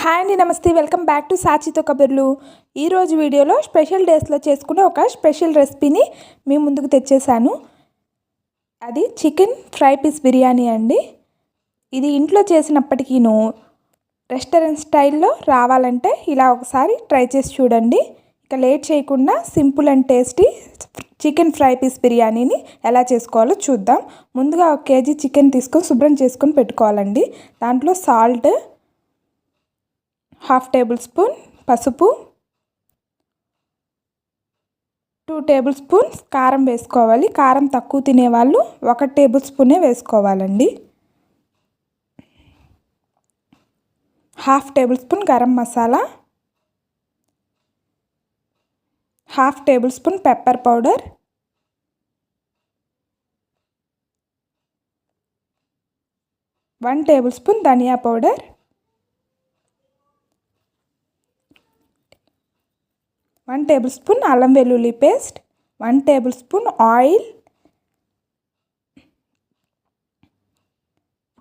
Hi అండి నమస్తే. Welcome back to సాచితో కబుర్లు. ఈరోజు వీడియోలో స్పెషల్ డేస్లో చేసుకునే ఒక స్పెషల్ రెసిపీని మీ ముందుకు తెచ్చేసాను. అది చికెన్ ఫ్రై పీస్ బిర్యానీ అండి. ఇది ఇంట్లో చేసినప్పటికీను రెస్టారెంట్ స్టైల్లో రావాలంటే ఇలా ఒకసారి ట్రై చేసి చూడండి. ఇక లేట్ చేయకుండా simple and tasty chicken fry piece బిర్యానీని ఎలా చేసుకోవాలో చూద్దాం. ముందుగా ఒక కేజీ చికెన్ తీసుకొని శుభ్రం చేసుకొని పెట్టుకోవాలండి. దాంట్లో సాల్ట్ హాఫ్ టేబుల్ స్పూన్ పసుపు టూ టేబుల్ స్పూన్స్ కారం వేసుకోవాలి. కారం తక్కువ తినేవాళ్ళు ఒక టేబుల్ స్పూనే వేసుకోవాలండి. Half tablespoon garam masala half tablespoon pepper powder one tablespoon dhania powder one tablespoon అల్లం వెల్లుల్లి paste one tablespoon oil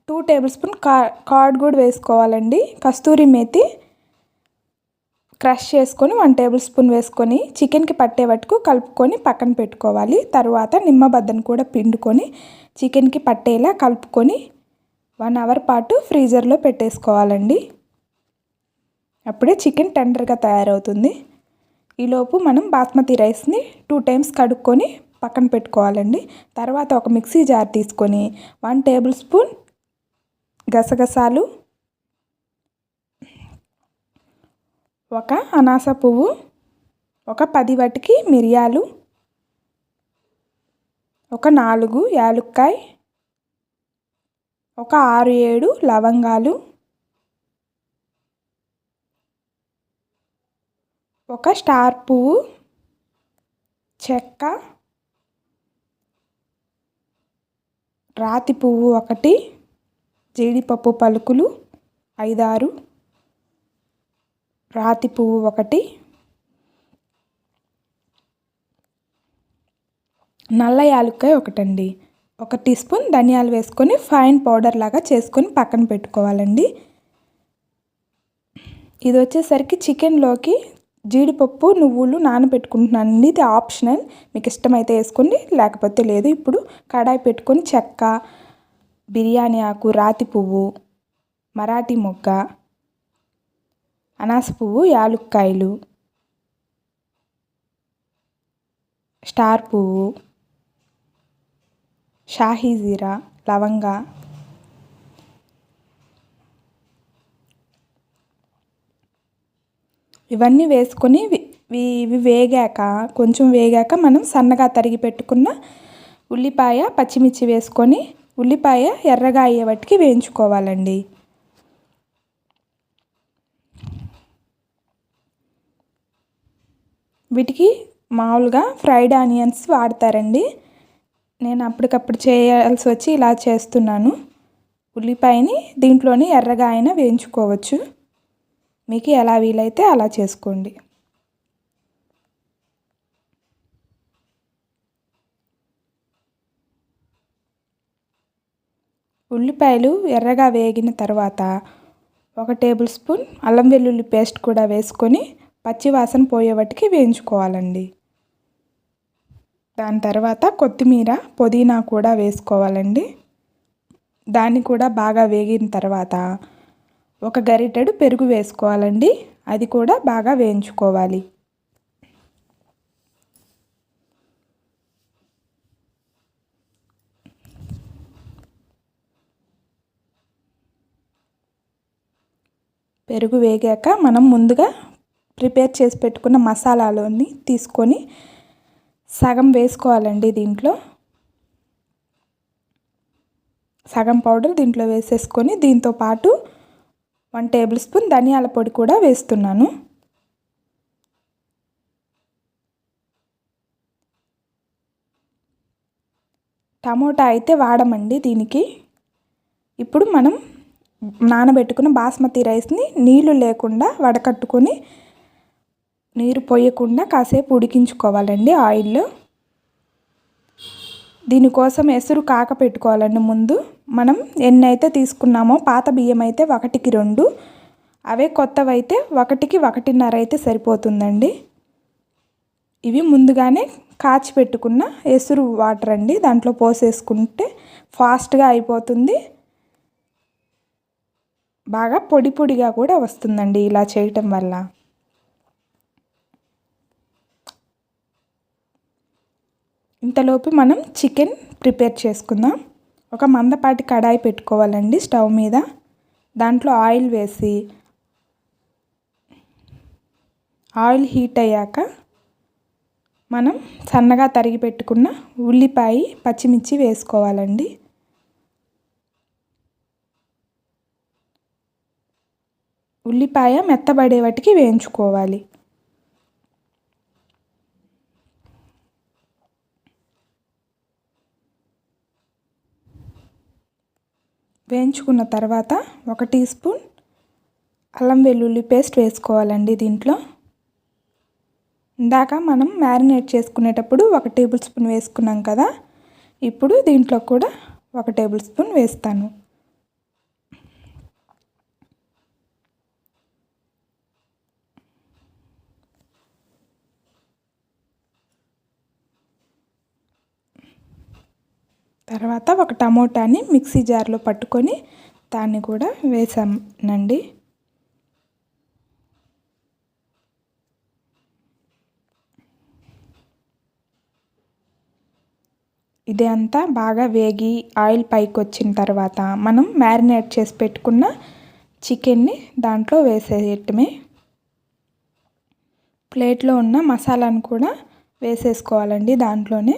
two tablespoon కా కార్డ్ కూడా వేసుకోవాలండి. కస్తూరి మేతి క్రష్ చేసుకొని వన్ టేబుల్ స్పూన్ వేసుకొని చికెన్కి పట్టే వరకు కలుపుకొని పక్కన పెట్టుకోవాలి. తర్వాత నిమ్మబద్దను కూడా పిండుకొని చికెన్కి పట్టేలా కలుపుకొని వన్ అవర్ పాటు ఫ్రీజర్లో పెట్టేసుకోవాలండి. అప్పుడే చికెన్ టెండర్గా తయారవుతుంది. ఈలోపు మనం బాస్మతి రైస్ని టూ టైమ్స్ కడుక్కొని పక్కన పెట్టుకోవాలండి. తర్వాత ఒక మిక్సీ జార్ తీసుకొని వన్ టేబుల్ స్పూన్ గసగసాలు ఒక అనాస పువ్వు ఒక పది వటికి మిరియాలు ఒక నాలుగు యాలుక్కాయ్ ఒక ఆరు ఏడు లవంగాలు ఒక స్టార్ పువ్వు చెక్క రాతి పువ్వు ఒకటి జీడిపప్పు పలుకులు ఐదారు రాతి పువ్వు ఒకటి నల్ల యాలుక్కాయ ఒకటండి. ఒక టీ స్పూన్ ధనియాలు వేసుకొని ఫైన్ పౌడర్ లాగా చేసుకొని పక్కన పెట్టుకోవాలండి. ఇది వచ్చేసరికి చికెన్లోకి జీడిపప్పు నువ్వులు నానబెట్టుకుంటున్నానండి ఇది ఆప్షనల్. మీకు ఇష్టమైతే వేసుకోండి లేకపోతే లేదు. ఇప్పుడు కడాయి పెట్టుకొని చెక్క బిర్యానీ ఆకు రాతి పువ్వు మరాఠీ మొగ్గ అనాస పువ్వు యాలుక్కాయలు స్టార్ పువ్వు షాహీ జీరా లవంగా ఇవన్నీ వేసుకొని ఇవి వేగాక కొంచెం వేగాక మనం సన్నగా తరిగి పెట్టుకున్న ఉల్లిపాయ పచ్చిమిర్చి వేసుకొని ఉల్లిపాయ ఎర్రగా అయ్యే వాటికి వేయించుకోవాలండి. వీటికి మామూలుగా ఫ్రైడ్ ఆనియన్స్ వాడతారండి. నేను అప్పటికప్పుడు చేయాల్సి వచ్చి ఇలా చేస్తున్నాను. ఉల్లిపాయని దీంట్లోనే ఎర్రగా అయినా వేయించుకోవచ్చు. మీకు ఎలా వీలైతే అలా చేసుకోండి. ఉల్లిపాయలు ఎర్రగా వేగిన తర్వాత ఒక టేబుల్ స్పూన్ అల్లం వెల్లుల్లి పేస్ట్ కూడా వేసుకొని పచ్చివాసన పోయేవటికి వేయించుకోవాలండి. దాని తర్వాత కొత్తిమీర పుదీనా కూడా వేసుకోవాలండి. దాన్ని కూడా బాగా వేగిన తర్వాత ఒక గరిటెడు పెరుగు వేసుకోవాలండి. అది కూడా బాగా వేయించుకోవాలి. పెరుగు వేగాక మనం ముందుగా ప్రిపేర్ చేసి పెట్టుకున్న మసాలాలోని తీసుకొని సగం వేసుకోవాలండి దీంట్లో. సగం పౌడర్ దీంట్లో వేసేసుకొని దీంతో పాటు వన్ టేబుల్ స్పూన్ ధనియాల పొడి కూడా వేస్తున్నాను. టమోటా అయితే వాడమండి దీనికి. ఇప్పుడు మనం నానబెట్టుకున్న బాస్మతి రైస్ని నీళ్ళు లేకుండా వడకట్టుకొని నీరు పోయకుండా కాసేపు ఉడికించుకోవాలండి ఆయిల్లో. దీనికోసం ఎసురు కాక పెట్టుకోవాలండి ముందు. మనం ఎన్ని అయితే తీసుకున్నామో పాత బియ్యం అయితే ఒకటికి రెండు అవే కొత్తవైతే ఒకటికి ఒకటిన్నర అయితే సరిపోతుందండి. ఇవి ముందుగానే కాచి పెట్టుకున్న ఎసురు వాటర్ అండి దాంట్లో పోసేసుకుంటే ఫాస్ట్గా అయిపోతుంది. బాగా పొడి పొడిగా కూడా వస్తుందండి ఇలా చేయటం వల్ల. ఇంతలోపు మనం చికెన్ ప్రిపేర్ చేసుకుందాం. ఒక మందపాటి కడాయి పెట్టుకోవాలండి స్టవ్ మీద. దాంట్లో ఆయిల్ వేసి ఆయిల్ హీట్ అయ్యాక మనం సన్నగా తరిగి పెట్టుకున్న ఉల్లిపాయ పచ్చిమిర్చి వేసుకోవాలండి. ఉల్లిపాయ మెత్తబడే వాటికి వేయించుకోవాలి. వేయించుకున్న తర్వాత ఒక టీ స్పూన్ అల్లం వెల్లుల్లి పేస్ట్ వేసుకోవాలండి దీంట్లో. ఇందాక మనం మ్యారినేట్ చేసుకునేటప్పుడు ఒక టేబుల్ స్పూన్ వేసుకున్నాం కదా ఇప్పుడు దీంట్లో కూడా ఒక టేబుల్ స్పూన్ వేస్తాను. తర్వాత ఒక టమోటాని మిక్సీ జార్లో పట్టుకొని దాన్ని కూడా వేసానండి. ఇది అంతా బాగా వేగి ఆయిల్ పైకి వచ్చిన తర్వాత మనం మ్యారినేట్ చేసి పెట్టుకున్న చికెన్ని దాంట్లో వేసేయటమే. ప్లేట్లో ఉన్న మసాలాను కూడా వేసేసుకోవాలండి దాంట్లోనే.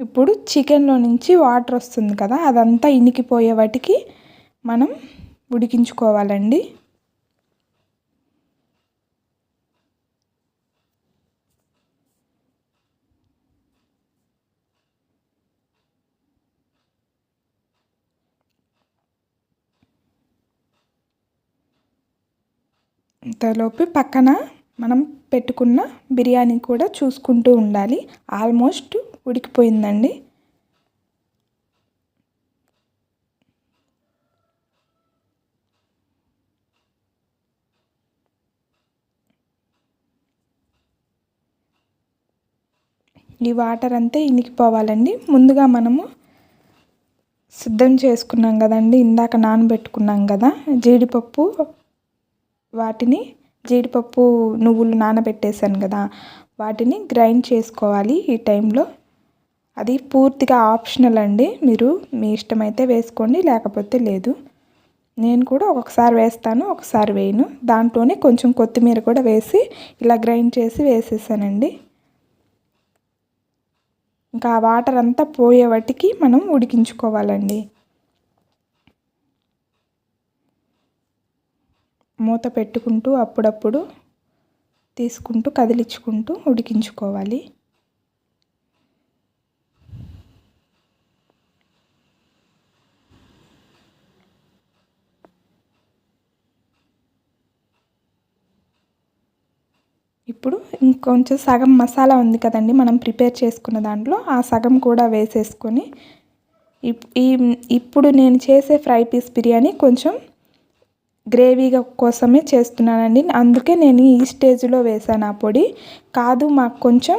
ఇప్పుడు చికెన్లో నుంచి వాటర్ వస్తుంది కదా అదంతా ఇనికిపోయే వాటికి మనం ఉడికించుకోవాలండి. ఇంతలోపు పక్కన మనం పెట్టుకున్న బిర్యానీ కూడా చూసుకుంటూ ఉండాలి. ఆల్మోస్ట్ ఉడికిపోయిందండి. ఈ వాటర్ అంతా ఇనికిపోవాలండి. ముందుగా మనము సిద్ధం చేసుకున్నాం కదండి ఇందాక నానబెట్టుకున్నాం కదా జీడిపప్పు వాటిని జీడిపప్పు నువ్వులు నానబెట్టేశాను కదా వాటిని గ్రైండ్ చేసుకోవాలి ఈ టైంలో. అది పూర్తిగా ఆప్షనల్ అండి. మీరు మీ ఇష్టమైతే వేసుకోండి లేకపోతే లేదు. నేను కూడా ఒక్కొక్కసారి వేస్తాను ఒకసారి వేయను. దాంట్లోనే కొంచెం కొత్తిమీర కూడా వేసి ఇలా గ్రైండ్ చేసి వేసేసానండి. ఇంకా ఆ వాటర్ అంతా పోయే వాటికి మనం ఉడికించుకోవాలండి. మూత పెట్టుకుంటూ అప్పుడప్పుడు తీసుకుంటూ కదిలించుకుంటూ ఉడికించుకోవాలి. ఇప్పుడు ఇంకొంచెం సగం మసాలా ఉంది కదండి మనం ప్రిపేర్ చేసుకున్న దాంట్లో ఆ సగం కూడా వేసేసుకొని ఈ ఇప్పుడు నేను చేసే ఫ్రై పీస్ బిర్యానీ కొంచెం గ్రేవీగా కోసమే చేస్తున్నానండి. అందుకే నేను ఈ స్టేజ్లో వేసాను ఆ పొడి. కాదు మాకు కొంచెం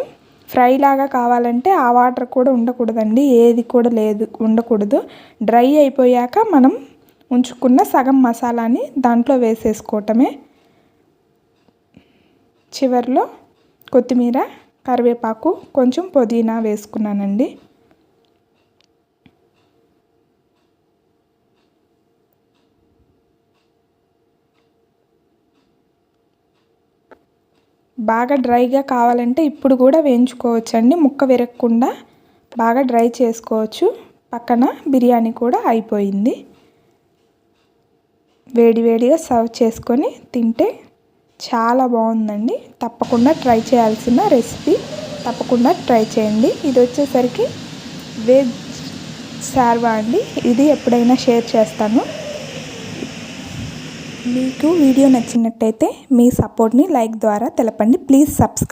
ఫ్రై లాగా కావాలంటే ఆ వాటర్ కూడా ఉండకూడదండి ఏది కూడా లేదు ఉండకూడదు. డ్రై అయిపోయాక మనం ఉంచుకున్న సగం మసాలాని దాంట్లో వేసేసుకోవటమే. చివరిలో కొత్తిమీర కరివేపాకు కొంచెం పుదీనా వేసుకున్నానండి. బాగా డ్రైగా కావాలంటే ఇప్పుడు కూడా వేయించుకోవచ్చండి. ముక్క విరగకుండా బాగా డ్రై చేసుకోవచ్చు. పక్కన బిర్యానీ కూడా అయిపోయింది. వేడివేడిగా సర్వ్ చేసుకొని తింటే చాలా బాగుందండి. తప్పకుండా ట్రై చేయాల్సిన రెసిపీ తప్పకుండా ట్రై చేయండి. ఇది వచ్చేసరికి వెజ్ సార్వా అండి. ఇది ఎప్పుడైనా షేర్ చేస్తాను. మీకు వీడియో నచ్చినట్టయితే మీ సపోర్ట్ని లైక్ ద్వారా తెలపండి. Please subscribe